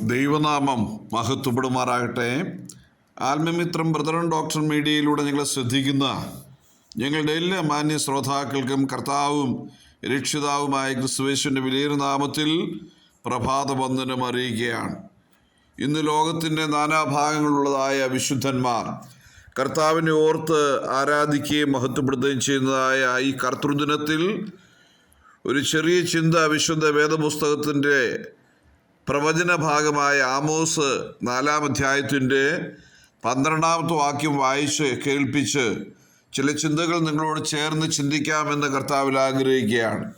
ദൈവനാമം മഹത്വപ്പെടുമാറാകട്ടെ. ആത്മമിത്രം brethren doctor മീഡിയയിലൂടെ ഞങ്ങളെ ശ്രദ്ധിക്കുന്ന ഞങ്ങളുടെ എല്ലാ മാന്യ ശ്രോതാക്കൾക്കും കർത്താവും രക്ഷിതാവുമായ ക്രിസ്തുവേശുവിന്റെ വിലയേറെ നാമത്തിൽ പ്രഭാത വന്ദനം അറിയിക്കുകയാണ്. ഇന്ന് ലോകത്തിന്റെ നാനാഭാഗങ്ങളുള്ളതായ വിശുദ്ധന്മാർ കർത്താവിനെ ഓർത്ത് ആരാധിക്കുകയും മഹത്വപ്പെടുത്തുകയും ചെയ്യുന്നതായ ഈ കർത്തൃദിനത്തിൽ ഒരു ചെറിയ ചിന്ത വിശുദ്ധ വേദപുസ്തകത്തിന്റെ പ്രവചന ഭാഗമായ ആമോസ് നാലാം അധ്യായത്തിന്റെ പന്ത്രണ്ടാമത്തെ വാക്യം വായിച്ച് കേൾപ്പിച്ച് ചില ചിന്തകൾ നിങ്ങളോട് ചേർന്ന് ചിന്തിക്കാമെന്ന് കർത്താവിൽ ആഗ്രഹിക്കുകയാണ്.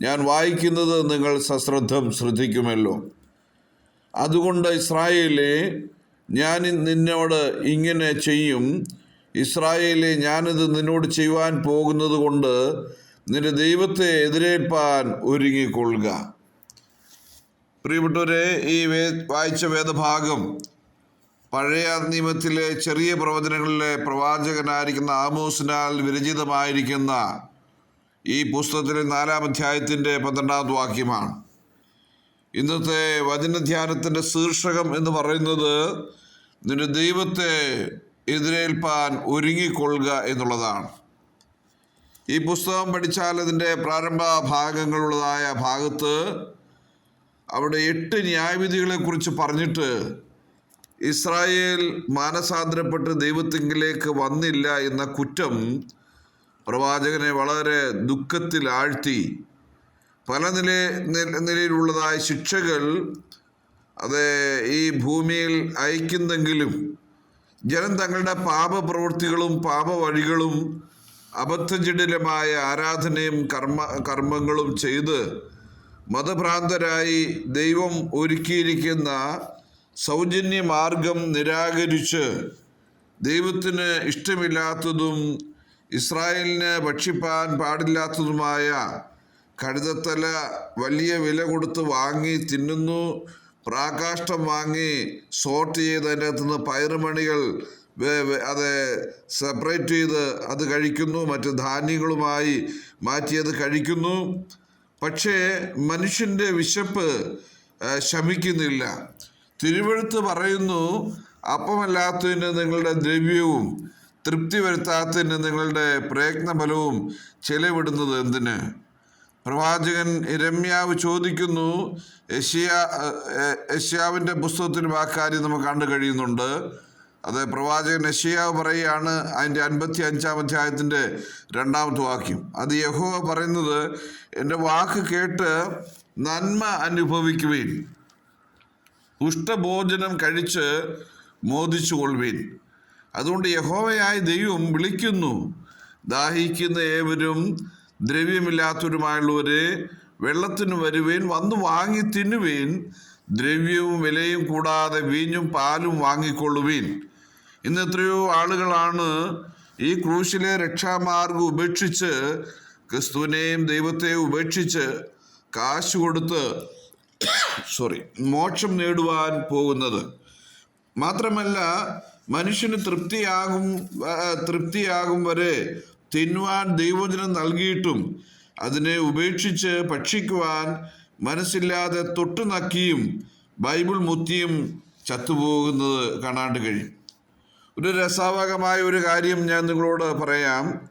ഞാൻ വായിക്കുന്നത് നിങ്ങൾ സശ്രദ്ധം ശ്രദ്ധിക്കുമല്ലോ. അതുകൊണ്ട് ഇസ്രായേലെ ഞാൻ നിന്നോട് ഇങ്ങനെ ചെയ്യും. ഇസ്രായേലെ ഞാനിത് നിന്നോട് ചെയ്യുവാൻ പോകുന്നത് കൊണ്ട് നിന്റെ ദൈവത്തെ എതിരേൽപ്പാൻ ഒരുങ്ങിക്കൊള്ളുക. പ്രിയപ്പെട്ടവരെ ഈ വേ വായിച്ച വേദഭാഗം പഴയ നിയമത്തിലെ ചെറിയ പ്രവചനങ്ങളിലെ പ്രവാചകനായിരിക്കുന്ന ആമോസിനാൽ വിരചിതമായിരിക്കുന്ന ഈ പുസ്തകത്തിലെ നാലാം അധ്യായത്തിന്റെ പന്ത്രണ്ടാമത് വാക്യമാണ്. ഇന്നത്തെ വചനധ്യാനത്തിന്റെ ശീർഷകം എന്ന് പറയുന്നത് നിന്റെ ദൈവത്തെ എതിരേൽപ്പാൻ ഒരുങ്ങിക്കൊള്ളുക എന്നുള്ളതാണ്. ഈ പുസ്തകം പഠിച്ചാൽ അതിന്റെ പ്രാരംഭ ഭാഗങ്ങളുള്ളതായ ഭാഗത്ത് അവിടെ എട്ട് ന്യായവിധികളെ കുറിച്ച് പറഞ്ഞിട്ട് ഇസ്രായേൽ മാനസാന്തരപ്പെട്ട് ദൈവത്തിങ്കിലേക്ക് വന്നില്ല എന്ന കുറ്റം പ്രവാചകനെ വളരെ ദുഃഖത്തിൽ ആഴ്ത്തി. പല നില നിലയിലുള്ളതായ ശിക്ഷകൾ അത് ഈ ഭൂമിയിൽ അയക്കുന്നെങ്കിലും ജനം തങ്ങളുടെ പാപപ്രവൃത്തികളും പാപവഴികളും അബദ്ധജടിലമായ ആരാധനയും കർമ്മ കർമ്മങ്ങളും ചെയ്ത് മതഭ്രാന്തരായി ദൈവം ഒരുക്കിയിരിക്കുന്ന സൗജന്യ മാർഗം നിരാകരിച്ച് ദൈവത്തിന് ഇഷ്ടമില്ലാത്തതും ഇസ്രായേലിന് ഭക്ഷിപ്പാൻ പാടില്ലാത്തതുമായ കഴുതത്തല വലിയ വില കൊടുത്ത് വാങ്ങി തിന്നുന്നു പ്രാകാഷ്ടം വാങ്ങി സോർട്ട് ചെയ്ത് അതിന്റെ അകത്തുനിന്ന് പയറുമണികൾ അത് സെപ്പറേറ്റ് ചെയ്ത് അത് കഴിക്കുന്നു മറ്റ് ധാന്യങ്ങളുമായി മാറ്റിയത് കഴിക്കുന്നു. പക്ഷേ മനുഷ്യന്റെ വിശപ്പ് ശമിക്കുന്നില്ല. തിരുവഴുത്ത് പറയുന്നു അപ്പമല്ലാത്തതിന് നിങ്ങളുടെ ദ്രവ്യവും തൃപ്തി വരുത്താത്തതിന് നിങ്ങളുടെ പ്രയത്നഫലവും ചെലവിടുന്നത് എന്തിന്? പ്രവാചകൻ രമ്യാവ് ചോദിക്കുന്നു യഷ്യ യഷ്യാവിന്റെ പുസ്തകത്തിലും ആ കാര്യം നമുക്ക് കണ്ടു കഴിയുന്നുണ്ട്. അത് പ്രവാചകൻ യഷ്യാവ് പറയുകയാണ് അതിന്റെ അൻപത്തി അഞ്ചാം അധ്യായത്തിന്റെ രണ്ടാമത്തെ വാക്യം. അത് യഹോവ പറയുന്നത് എന്റെ വാക്ക് കേട്ട് നന്മ അനുഭവിക്കുവീൻ. ഉഷ്ടഭോജനം കഴിച്ച് മോദിച്ചു കൊള്ളുവീൻ അതുകൊണ്ട് യഹോവയായ ദൈവം വിളിക്കുന്നു ദാഹിക്കുന്ന ഏവരും ദ്രവ്യമില്ലാത്തവരുമായുള്ളവരെ വെള്ളത്തിന് വരുവേൻ വന്ന് വാങ്ങി തിന്നുവീൻ. ദ്രവ്യവും വിലയും കൂടാതെ വീഞ്ഞും പാലും വാങ്ങിക്കൊള്ളുവീൻ. ഇന്ന് എത്രയോ ആളുകളാണ് ഈ ക്രൂശിലെ രക്ഷാമാർഗം ഉപേക്ഷിച്ച് ക്രിസ്തുവിനെയും ദൈവത്തെയും ഉപേക്ഷിച്ച് കാശ് കൊടുത്ത് സോറി മോക്ഷം നേടുവാൻ പോകുന്നത്. മാത്രമല്ല മനുഷ്യന് തൃപ്തിയാകും തൃപ്തിയാകും വരെ തിന്നുവാൻ ദൈവജനം നൽകിയിട്ടും അതിനെ ഉപേക്ഷിച്ച് ഭക്ഷിക്കുവാൻ മനസ്സില്ലാതെ തൊട്ടു നക്കിയും ബൈബിൾ മുത്തിയും ചത്തുപോകുന്നത് കാണാണ്ട് കഴിയും ഒരു രസാവകമായ ഒരു കാര്യം ഞാൻ നിങ്ങളോട് പറയാം.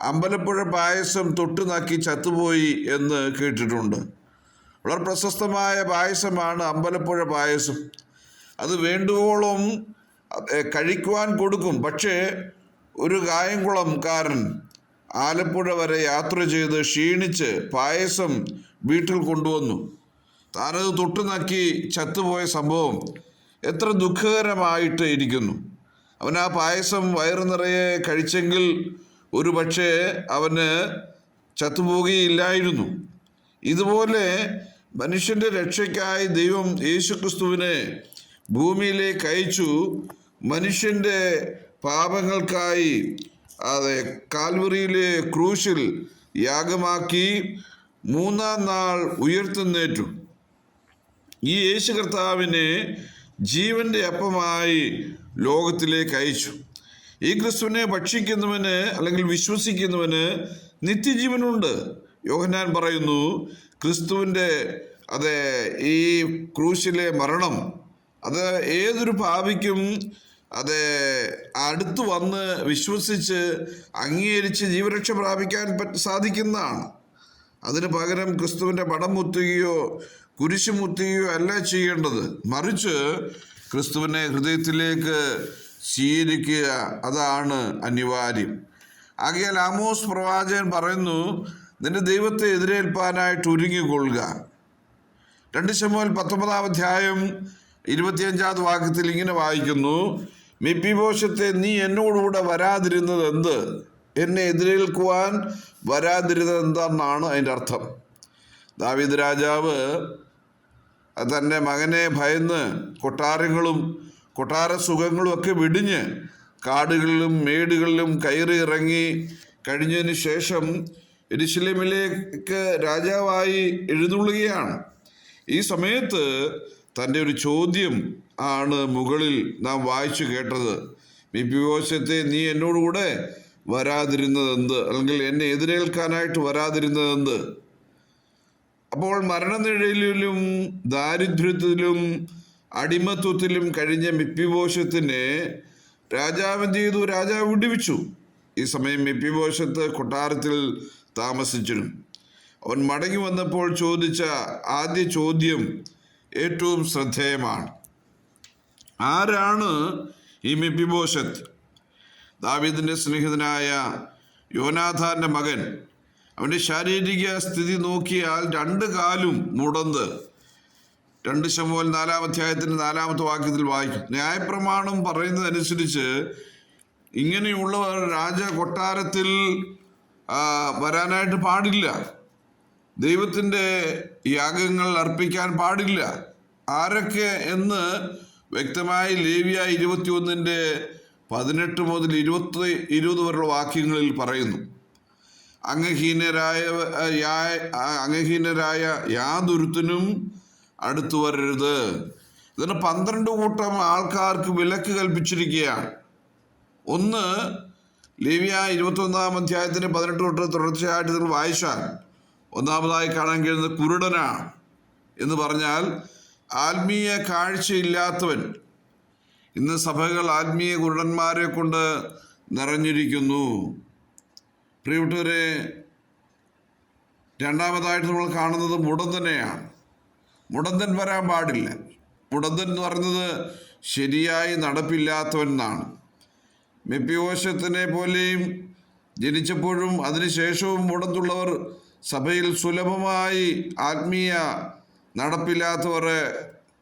അമ്പലപ്പുഴ പായസം തൊട്ടു നക്കി ചത്തുപോയി എന്ന് കേട്ടിട്ടുണ്ട്. വളരെ പ്രശസ്തമായ പായസമാണ് അമ്പലപ്പുഴ പായസം. അത് വേണ്ടുവോളം കഴിക്കുവാൻ കൊടുക്കും. പക്ഷേ ഒരു കായംകുളംകാരൻ ആലപ്പുഴ വരെ യാത്ര ചെയ്ത് ക്ഷീണിച്ച് പായസം വീട്ടിൽ കൊണ്ടുവന്നു. താനത് തൊട്ടു നക്കി ചത്തുപോയ സംഭവം എത്ര ദുഃഖകരമായിട്ട് ഇരിക്കുന്നു. അവൻ ആ പായസം വയറു നിറയെ കഴിച്ചെങ്കിൽ ഒരു പക്ഷേ അവന് ചത്തുപോകുകയില്ലായിരുന്നു ഇതുപോലെ മനുഷ്യന്റെ രക്ഷയ്ക്കായി ദൈവം യേശുക്രിസ്തുവിനെ ഭൂമിയിലേക്ക് അയച്ചു. മനുഷ്യന്റെ പാപങ്ങൾക്കായി അതെ കാൽവറിയിലെ ക്രൂശിൽ യാഗമാക്കി. മൂന്നാം നാൾ ഉയർത്തുന്നേറ്റു. ഈ യേശു കർത്താവിനെ ജീവന്റെ അപ്പമായി ലോകത്തിലേക്ക് അയച്ചു. ഈ ക്രിസ്തുവിനെ ഭക്ഷിക്കുന്നവന് അല്ലെങ്കിൽ വിശ്വസിക്കുന്നവന് നിത്യജീവനുണ്ട്. യോഹന്നാൻ പറയുന്നു ക്രിസ്തുവിന്റെ അതെ ഈ ക്രൂശിലെ മരണം അത് ഏതൊരു പാപിക്കും അത് അടുത്ത് വന്ന് വിശ്വസിച്ച് അംഗീകരിച്ച് ജീവരക്ഷ പ്രാപിക്കാൻ പറ്റ സാധിക്കുന്നതാണ്. അതിന് പകരം ക്രിസ്തുവിന്റെ പടം മുത്തുകയോ കുരിശ് മുത്തുകയോ അല്ല ചെയ്യേണ്ടത്. മറിച്ച് ക്രിസ്തുവിനെ ഹൃദയത്തിലേക്ക് സ്വീകരിക്കുക അതാണ് അനിവാര്യം. ആകയാൽ ആമോസ് പ്രവാചകൻ പറയുന്നു നിന്റെ ദൈവത്തെ എതിരേൽപ്പാനായിട്ട് ഒരുങ്ങിക്കൊള്ളുക. രണ്ട് ശമോൽ പത്തൊമ്പതാം അധ്യായം ഇരുപത്തിയഞ്ചാമത് വാക്യത്തിൽ ഇങ്ങനെ വായിക്കുന്നു മിപ്പിബോഷത്തെ നീ എന്നോടുകൂടെ വരാതിരുന്നത് എന്ത്? എന്നെ എതിരേൽക്കുവാൻ വരാതിരുന്നത് എന്താണെന്നാണ് അതിന്റെ അർത്ഥം. ദാവീദ് രാജാവ് തന്റെ മകനെ ഭയന്ന് കൊട്ടാരങ്ങളും കൊട്ടാര സുഖങ്ങളും ഒക്കെ വിടിഞ്ഞ് കാടുകളിലും മേടുകളിലും കയറി ഇറങ്ങി കഴിഞ്ഞതിന് ശേഷം എരിശിലേമിലേക്ക് രാജാവായി എഴുന്നള്ളുകയാണ്. ഈ സമയത്ത് തന്റെ ഒരു ചോദ്യം ആണ് മുകളിൽ നാം വായിച്ചു കേട്ടത്. മിപ്പിവോശത്തെ നീ എന്നോടുകൂടെ വരാതിരുന്നത് എന്ത് അല്ലെങ്കിൽ എന്നെ എതിരേൽക്കാനായിട്ട് വരാതിരുന്നത് എന്ത് അപ്പോൾ മരണനിഴലിലും ദാരിദ്ര്യത്തിലും അടിമത്വത്തിലും കഴിഞ്ഞ മിപ്പിബോഷത്തിനെ രാജാവ് എന്ത് ചെയ്തു രാജാവ് വിടുവിച്ചു. ഈ സമയം മിപ്പിബോഷത്ത് കൊട്ടാരത്തിൽ താമസിച്ചിരുന്നു. അവൻ മടങ്ങി വന്നപ്പോൾ ചോദിച്ച ആദ്യ ചോദ്യം ഏറ്റവും ശ്രദ്ധേയമാണ്. ആരാണ് ഈ മിപ്പിബോഷത്ത്? ദാവീദിന്റെ സ്നേഹിതനായ യോനാഥാന്റെ മകൻ. അവന്റെ ശാരീരിക സ്ഥിതി നോക്കിയാൽ രണ്ട് കാലും മുടന്ത്. രണ്ട് ശമ്പോൽ നാലാം അധ്യായത്തിന്റെ നാലാമത്തെ വാക്യത്തിൽ വായിക്കും. ന്യായപ്രമാണം പറയുന്നതനുസരിച്ച് ഇങ്ങനെയുള്ളവർ രാജ കൊട്ടാരത്തിൽ വരാനായിട്ട് പാടില്ല. ദൈവത്തിന്റെ യാഗങ്ങൾ അർപ്പിക്കാൻ പാടില്ല. ആരൊക്കെ എന്ന് വ്യക്തമായി ലേവിയ ഇരുപത്തിയൊന്നിന്റെ പതിനെട്ട് മുതൽ ഇരുപത്തി ഇരുപത് വരെയുള്ള വാക്യങ്ങളിൽ പറയുന്നു. അംഗഹീനരായ അംഗഹീനരായ യാതൊരുത്തിനും അടുത്തു വരരുത്. ഇതിന് പന്ത്രണ്ട് കൂട്ടം ആൾക്കാർക്ക് വിലക്ക് കൽപ്പിച്ചിരിക്കുകയാണ്. ഒന്ന് ലിവിയ ഇരുപത്തൊന്നാം അധ്യായത്തിന് പതിനെട്ട് തൊട്ട് തുടർച്ചയായിട്ട് നിങ്ങൾ വായിച്ചാൽ ഒന്നാമതായി കാണാൻ കഴിയുന്നത് കുരുടനാണ്. എന്ന് പറഞ്ഞാൽ ആത്മീയ കാഴ്ചയില്ലാത്തവൻ ഇന്ന് സഭകൾ ആത്മീയ കുരുടന്മാരെ കൊണ്ട് നിറഞ്ഞിരിക്കുന്നു. പ്രിയപ്പെട്ടവരെ രണ്ടാമതായിട്ട് നമ്മൾ കാണുന്നത് മുടന്തനെയാണ് മുടന്തൻ വരാൻ പാടില്ല. മുടന്തൻ എന്ന് പറയുന്നത് ശരിയായി നടപ്പില്ലാത്തവൻ എന്നാണ്. മെപ്പിയോശത്തിനെ പോലെയും ജനിച്ചപ്പോഴും അതിനുശേഷവും മുടന്തുള്ളവർ സഭയിൽ സുലഭമായി ആത്മീയ നടപ്പില്ലാത്തവരെ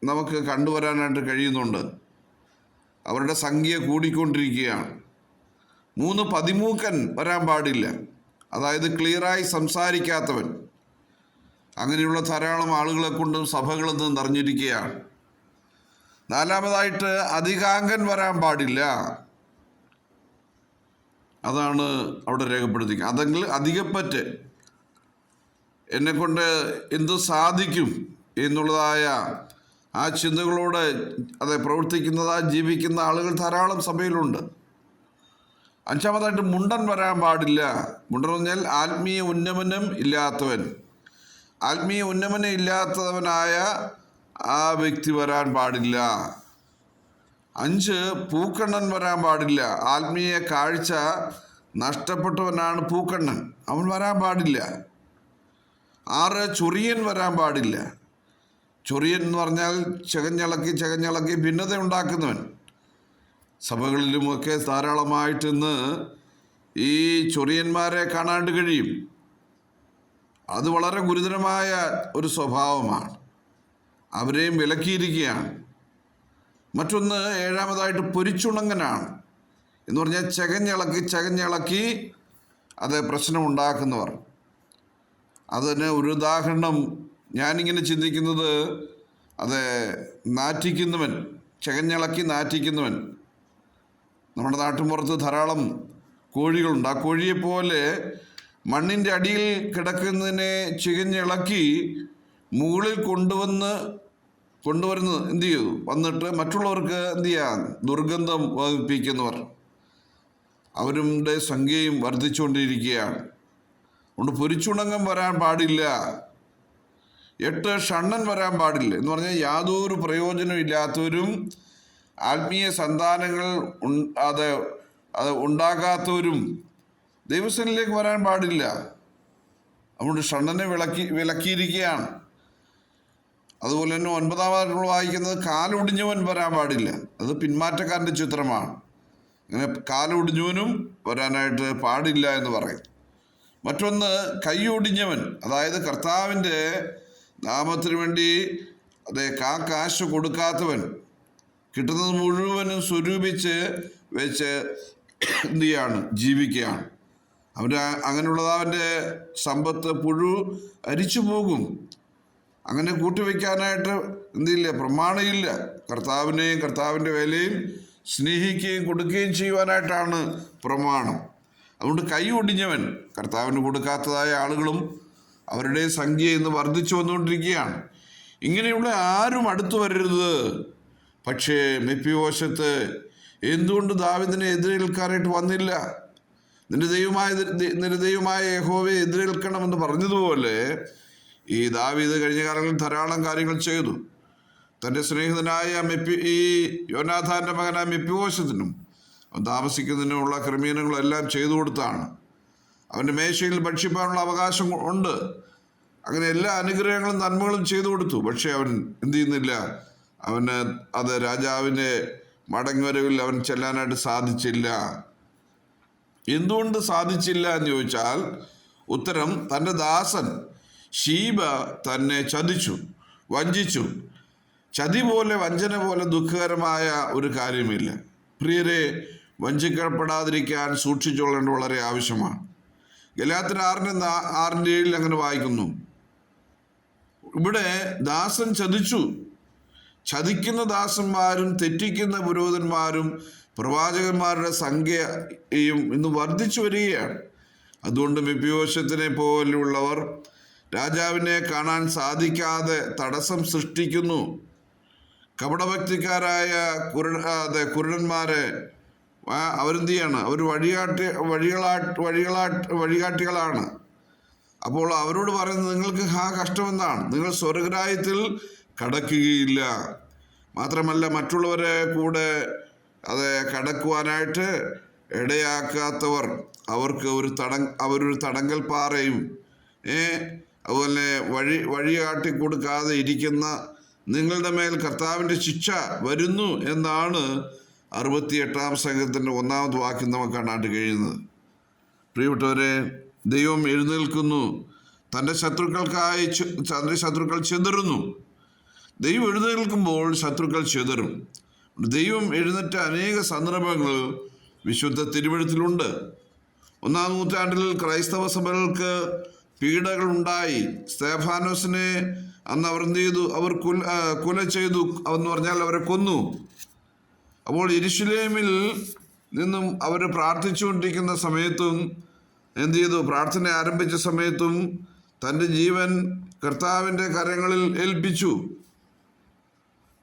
നമുക്ക് കണ്ടുവരാനായിട്ട് കഴിയുന്നുണ്ട്. അവരുടെ സംഖ്യ കൂടിക്കൊണ്ടിരിക്കുകയാണ്. മൂന്ന് പതിമൂക്കൻ വരാൻ പാടില്ല. അതായത് ക്ലിയറായി സംസാരിക്കാത്തവൻ. അങ്ങനെയുള്ള ധാരാളം ആളുകളെ കൊണ്ടും സഭകളിൽ നിന്ന് നിറഞ്ഞിരിക്കുകയാണ്. നാലാമതായിട്ട് അധികാംഗൻ വരാൻ പാടില്ല. അതാണ് അവിടെ രേഖപ്പെടുത്തിക്കുക അതെങ്കിൽ അധികപ്പറ്റ് എന്നെക്കൊണ്ട് എന്തു സാധിക്കും എന്നുള്ളതായ ആ ചിന്തകളോട് അതെ പ്രവർത്തിക്കുന്നതാ ജീവിക്കുന്ന ആളുകൾ ധാരാളം സഭയിലുണ്ട്. അഞ്ചാമതായിട്ട് മുണ്ടൻ വരാൻ പാടില്ല. മുണ്ടൻ പറഞ്ഞാൽ ആത്മീയ ഉന്നമനം ഇല്ലാത്തവൻ. ആത്മീയ ഉന്നമനം ഇല്ലാത്തവനായ ആ വ്യക്തി വരാൻ പാടില്ല. അഞ്ച് പൂക്കണ്ണൻ വരാൻ പാടില്ല. ആത്മീയ കാഴ്ച നഷ്ടപ്പെട്ടവനാണ് പൂക്കണ്ണൻ. അവൻ വരാൻ പാടില്ല. ആറ് ചൊറിയൻ വരാൻ പാടില്ല. ചൊറിയൻ എന്ന് പറഞ്ഞാൽ ചകഞ്ഞളക്കി ചകഞ്ഞളക്കി ഭിന്നത ഉണ്ടാക്കുന്നവൻ. സഭകളിലുമൊക്കെ ധാരാളമായിട്ട് ഇന്ന് ഈ ചൊറിയന്മാരെ കാണാണ്ട് കഴിയും. അത് വളരെ ഗുരുതരമായ ഒരു സ്വഭാവമാണ്. അവരെയും വിലക്കിയിരിക്കുകയാണ്. മറ്റൊന്ന് ഏഴാമതായിട്ട് പൊരിച്ചുണങ്ങനാണ്. എന്ന് പറഞ്ഞാൽ ചകഞ്ഞിളക്കി ചകഞ്ഞിളക്കി അത് പ്രശ്നമുണ്ടാക്കുന്നവർ. അതിന് ഒരു ഉദാഹരണം ഞാനിങ്ങനെ ചിന്തിക്കുന്നത് അത് നാറ്റിക്കുന്നവൻ ചകഞ്ഞിളക്കി നാറ്റിക്കുന്നവൻ നമ്മുടെ നാട്ടിൻപുറത്ത് ധാരാളം കോഴികളുണ്ട്. ആ കോഴിയെപ്പോലെ മണ്ണിന്റെ അടിയിൽ കിടക്കുന്നതിനെ ചികഞ്ഞിളക്കി മുകളിൽ കൊണ്ടുവന്ന് കൊണ്ടുവരുന്നത് എന്ത് ചെയ്തു? വന്നിട്ട് മറ്റുള്ളവർക്ക് എന്ത് ചെയ്യാം? ദുർഗന്ധം വകുപ്പിക്കുന്നവർ അവരുടെ സംഖ്യയും വർദ്ധിച്ചുകൊണ്ടിരിക്കുകയാണ്. അതുകൊണ്ട് പൊരിച്ചുണങ്ങം വരാൻ പാടില്ല. എട്ട് ഷണ്ണൻ വരാൻ പാടില്ല. എന്ന് പറഞ്ഞാൽ യാതൊരു പ്രയോജനം ഇല്ലാത്തവരും ആത്മീയ സന്താനങ്ങൾ അത് അത് ഉണ്ടാകാത്തവരും ദൈവസനിലേക്ക് വരാൻ പാടില്ല. അതുകൊണ്ട് ഷണ്ണനെ വിളക്കി വിലക്കിയിരിക്കുകയാണ്. അതുപോലെ തന്നെ ഒൻപതാമതായിട്ട് നമ്മൾ വായിക്കുന്നത് കാലൊടിഞ്ഞവൻ വരാൻ പാടില്ല. അത് പിന്മാറ്റക്കാരന്റെ ചിത്രമാണ്. അങ്ങനെ കാലൊടിഞ്ഞവനും വരാനായിട്ട് പാടില്ല എന്ന് പറയും. മറ്റൊന്ന് കൈയൊടിഞ്ഞവൻ. അതായത് കർത്താവിന്റെ നാമത്തിന് വേണ്ടി അതെ കാ കാശ് കൊടുക്കാത്തവൻ കിട്ടുന്നത് മുഴുവനും സ്വരൂപിച്ച് വെച്ച് എന്ത് ചെയ്യാണ്? ജീവിക്കുകയാണ്. അവന്റെ അങ്ങനെയുള്ളത് അവന്റെ സമ്പത്ത് പുഴു അരിച്ചു പോകും. അങ്ങനെ കൂട്ടിവെക്കാനായിട്ട് എന്തില്ല പ്രമാണമില്ല കർത്താവിനെയും കർത്താവിന്റെ വിലയും സ്നേഹിക്കുകയും കൊടുക്കുകയും ചെയ്യുവാനായിട്ടാണ് പ്രമാണം. അതുകൊണ്ട് കൈ ഒടിഞ്ഞവൻ കർത്താവിന് കൊടുക്കാത്തതായ ആളുകളും അവരുടെ സംഖ്യ ഇന്ന് വർദ്ധിച്ചു വന്നുകൊണ്ടിരിക്കുകയാണ്. ഇങ്ങനെയുള്ള ആരും അടുത്തു വരരുത്. പക്ഷേ മെപ്പിവശത്ത് എന്തുകൊണ്ട് ദാവിദിനെ എതിരേൽക്കാനായിട്ട് വന്നില്ല? നിന്റെ ദൈവമായ നിന്റെ ദൈവമായ യഹോവയെ എതിരേൽക്കണമെന്ന് പറഞ്ഞതുപോലെ ഈ ദാവീദ് കഴിഞ്ഞ കാലങ്ങളിൽ ധാരാളം കാര്യങ്ങൾ ചെയ്തു. തന്റെ സ്നേഹിതനായ മെപ്പി ഈ യോനാഥാന്റെ മകനായ മെപ്പിവോശത്തിനും താമസിക്കുന്നതിനുമുള്ള ക്രമീകരണങ്ങളെല്ലാം ചെയ്തു കൊടുത്താണ്. അവന്റെ മേശയിൽ ഭക്ഷിപ്പാനുള്ള അവകാശം ഉണ്ട്. അങ്ങനെ എല്ലാ അനുഗ്രഹങ്ങളും നന്മകളും ചെയ്തു കൊടുത്തു. പക്ഷെ അവൻ എന്ത് ചെയ്യുന്നില്ല. അവന് അത് രാജാവിന്റെ മടങ്ങിവരവിൽ അവൻ ചെല്ലാനായിട്ട് സാധിച്ചില്ല. എന്തുകൊണ്ട് സാധിച്ചില്ല എന്ന് ചോദിച്ചാൽ ഉത്തരം തന്റെ ദാസൻ ഷീബ തന്നെ ചതിച്ചു വഞ്ചിച്ചു. ചതി പോലെ വഞ്ചന പോലെ ദുഃഖകരമായ ഒരു കാര്യമില്ല. പ്രിയരെ വഞ്ചിക്കപ്പെടാതിരിക്കാൻ സൂക്ഷിച്ചുകൊള്ളേണ്ടത് വളരെ ആവശ്യമാണ്. ഗലാത്തിന് ആറിന്റെ ആറിന്റെ ഏഴിൽ അങ്ങനെ വായിക്കുന്നു. ഇവിടെ ദാസൻ ചതിച്ചു. ചതിക്കുന്ന ദാസന്മാരും തെറ്റിക്കുന്ന പുരോഹിതന്മാരും പ്രവാചകന്മാരുടെ സംഖ്യയും ഇന്ന് വർദ്ധിച്ചു വരികയാണ്. അതുകൊണ്ട് വിപ്യോശത്തിനെ പോലെയുള്ളവർ രാജാവിനെ കാണാൻ സാധിക്കാതെ തടസ്സം സൃഷ്ടിക്കുന്നു. കപടഭക്തിക്കാരായ കുരു കുരുടന്മാരെ അവരെന്ത് ചെയ്യാണ്? അവർ വഴികാട്ടി വഴികളാ വഴികളാ വഴികാട്ടികളാണ്. അപ്പോൾ അവരോട് പറയുന്നത് നിങ്ങൾക്ക് ആ കഷ്ടമെന്നാണ് നിങ്ങൾ സ്വർഗരായത്തിൽ കടക്കുകയില്ല. മാത്രമല്ല മറ്റുള്ളവരെ കൂടെ അത് കടക്കുവാനായിട്ട് ഇടയാക്കാത്തവർ അവർക്ക് ഒരു തട അവരൊരു തടങ്കൽ പാറയും ഏ അതുപോലെ വഴി വഴികാട്ടി കൊടുക്കാതെ ഇരിക്കുന്ന നിങ്ങളുടെ മേൽ കർത്താവിന്റെ ശിക്ഷ വരുന്നു എന്നാണ് അറുപത്തിയെട്ടാം സംഘത്തിന്റെ ഒന്നാമത് വാക്യം നമുക്ക് കാണാനായിട്ട് കഴിയുന്നത്. പ്രിയപ്പെട്ടവരെ ദൈവം എഴുന്നേൽക്കുന്നു. തന്റെ ശത്രുക്കൾക്കായി തന്റെ ശത്രുക്കൾ ചിതറുന്നു. ദൈവം എഴുന്നേൽക്കുമ്പോൾ ശത്രുക്കൾ ചിതറും. ദൈവം എഴുന്നേറ്റ അനേക സന്ദർഭങ്ങൾ വിശുദ്ധ തിരുവഴുത്തിലുണ്ട്. ഒന്നാം നൂറ്റാണ്ടിൽ ക്രൈസ്തവ സഭകൾക്ക് പീഡകൾ ഉണ്ടായി സ്തേഫാനോസിനെ അന്ന് അവർ എന്ത് ചെയ്തു? അവർ കൊല ചെയ്തു എന്ന് പറഞ്ഞാൽ അവരെ കൊന്നു. അപ്പോൾ ഇരുഷുലേമിൽ നിന്നും അവർ പ്രാർത്ഥിച്ചുകൊണ്ടിരിക്കുന്ന സമയത്തും എന്ത് ചെയ്തു? പ്രാർത്ഥന ആരംഭിച്ച സമയത്തും തന്റെ ജീവൻ കർത്താവിന്റെ കരങ്ങളിൽ ഏൽപ്പിച്ചു.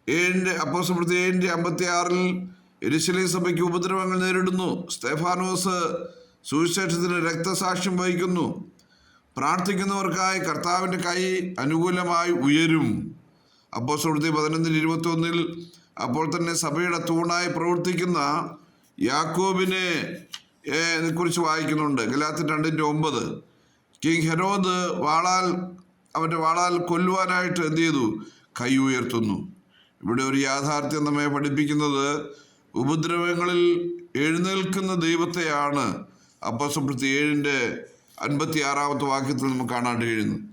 ഏഴിന്റെ അപ്പോസപ്പെടുത്തി ഏഴിന്റെ അമ്പത്തി ആറിൽ എരിശിലേ സഭയ്ക്ക് ഉപദ്രവങ്ങൾ നേരിടുന്നു. സ്തേഫാനോസ് സുവിശേഷത്തിന് രക്തസാക്ഷ്യം വഹിക്കുന്നു. പ്രാർത്ഥിക്കുന്നവർക്കായി കർത്താവിന്റെ കൈ അനുകൂലമായി ഉയരും. അപ്പോസപ്പെടുത്തി പതിനൊന്നിൽ ഇരുപത്തി അപ്പോൾ തന്നെ സഭയുടെ തൂണായി പ്രവർത്തിക്കുന്ന യാക്കോബിനെ കുറിച്ച് വായിക്കുന്നുണ്ട്. ഗലാത്തി രണ്ടിന്റെ ഒമ്പത്. കിങ് ഹെരോദ് വാളാൽ അവന്റെ വാളാൽ കൊല്ലുവാനായിട്ട് എന്ത് ചെയ്തു? കൈ ഉയർത്തുന്നു. ഇവിടെ ഒരു യാഥാർത്ഥ്യം നമ്മെ പഠിപ്പിക്കുന്നത് ഉപദ്രവങ്ങളിൽ എഴുന്നേൽക്കുന്ന ദൈവത്തെയാണ്. അപ്പോസപ്പെടുത്തി ഏഴിന്റെ അൻപത്തി ആറാമത്തെ വാക്യത്തിൽ നമുക്ക് കാണാണ്ട് കഴിയുന്നു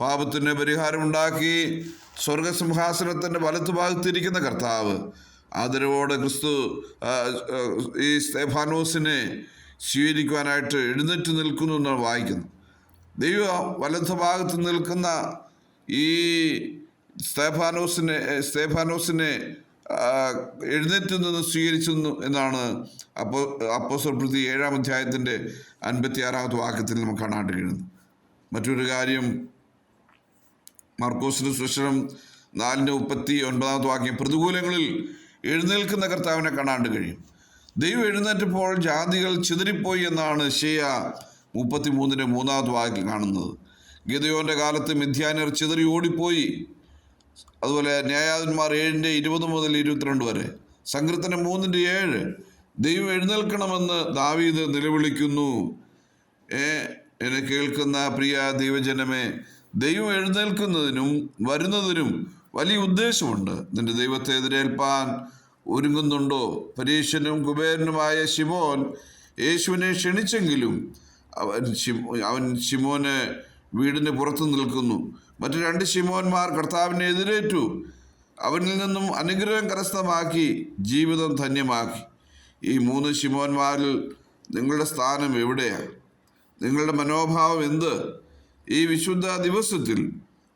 പാപത്തിന് പരിഹാരമുണ്ടാക്കി സ്വർഗസിംഹാസനത്തിന്റെ വലത്തുഭാഗത്തിരിക്കുന്ന കർത്താവ്. ആദരവോടെ ക്രിസ്തു ഈ സ്തേഫാനോസിനെ സ്വീകരിക്കുവാനായിട്ട് എഴുന്നേറ്റ് നിൽക്കുന്നു എന്ന് വായിക്കുന്നു. ദൈവ വലത്തുഭാഗത്ത് നിൽക്കുന്ന ഈ സ്തേഫാനോസിനെ സ്തേഫാനോസിനെ എഴുന്നേറ്റ് നിന്ന് സ്വീകരിച്ചു എന്നാണ് അപ്പോ അപ്പോസർ പ്രതി ഏഴാം അധ്യായത്തിന്റെ അൻപത്തി വാക്യത്തിൽ നമുക്ക് കാണാണ്ട് കഴിയുന്നത്. മറ്റൊരു കാര്യം മാർക്കോസിന് സുശരം നാലിന്റെ മുപ്പത്തി ഒൻപതാമത്തെ വാക്യം. പ്രതികൂലങ്ങളിൽ എഴുന്നേൽക്കുന്ന കർത്താവിനെ കാണാണ്ട് കഴിയും. ദൈവം എഴുന്നേറ്റപ്പോൾ ജാതികൾ ചിതറിപ്പോയി എന്നാണ് ഷെയ മുപ്പത്തി മൂന്നിന്റെ മൂന്നാമത്തെ വാക്യം കാണുന്നത്. ഗീതയോന്റെ കാലത്ത് മിഥ്യാനർ ചിതറി ഓടിപ്പോയി. അതുപോലെ ന്യായാധിപന്മാർ ഏഴിന്റെ ഇരുപത് മുതൽ ഇരുപത്തിരണ്ട് വരെ. സങ്കീർത്തനം മൂന്നിന്റെ ഏഴ്. ദൈവം എഴുന്നേൽക്കണമെന്ന് ദാവീദ് നിലവിളിക്കുന്നു. ഏ എന്നെ കേൾക്കുന്ന പ്രിയ ദൈവജനമേ ദൈവം എഴുന്നേൽക്കുന്നതിനും വരുന്നതിനും വലിയ ഉദ്ദേശമുണ്ട്. നിന്റെ ദൈവത്തെ എതിരേൽപ്പാൻ ഒരുങ്ങുന്നുണ്ടോ? പരീക്ഷനും കുബേരനുമായ ശിമോൻ യേശുവിനെ ക്ഷണിച്ചെങ്കിലും അവൻ അവൻ ശിമോന് വീടിന് പുറത്തു നിൽക്കുന്നു. മറ്റു രണ്ട് ശിമോന്മാർ കർത്താവിനെ എതിരേറ്റു. അവനിൽ നിന്നും അനുഗ്രഹം കരസ്ഥമാക്കി ജീവിതം ധന്യമാക്കി. ഈ മൂന്ന് ശിമോന്മാരിൽ നിങ്ങളുടെ സ്ഥാനം എവിടെയാണ് നിങ്ങളുടെ മനോഭാവം എന്ത്? ഈ വിശുദ്ധ ദിവസത്തിൽ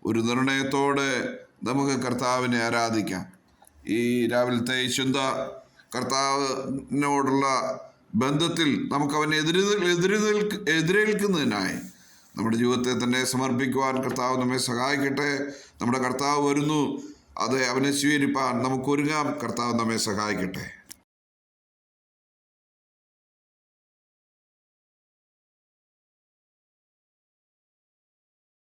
ഒരു നിർണയത്തോടെ നമുക്ക് കർത്താവിനെ ആരാധിക്കാം. ഈ രാവിലത്തെ വിശുദ്ധ കർത്താവിനോടുള്ള ബന്ധത്തിൽ നമുക്ക് അവനെ എതിരെ എതിരി എതിരേൽക്കുന്നതിനായി നമ്മുടെ ജീവിതത്തെ തന്നെ സമർപ്പിക്കുവാൻ കർത്താവ് നമ്മെ സഹായിക്കട്ടെ. നമ്മുടെ കർത്താവ് വരുന്നു. അത് അവനെ സ്വീകരിപ്പാൻ നമുക്കൊരുങ്ങാം. കർത്താവ് നമ്മെ സഹായിക്കട്ടെ.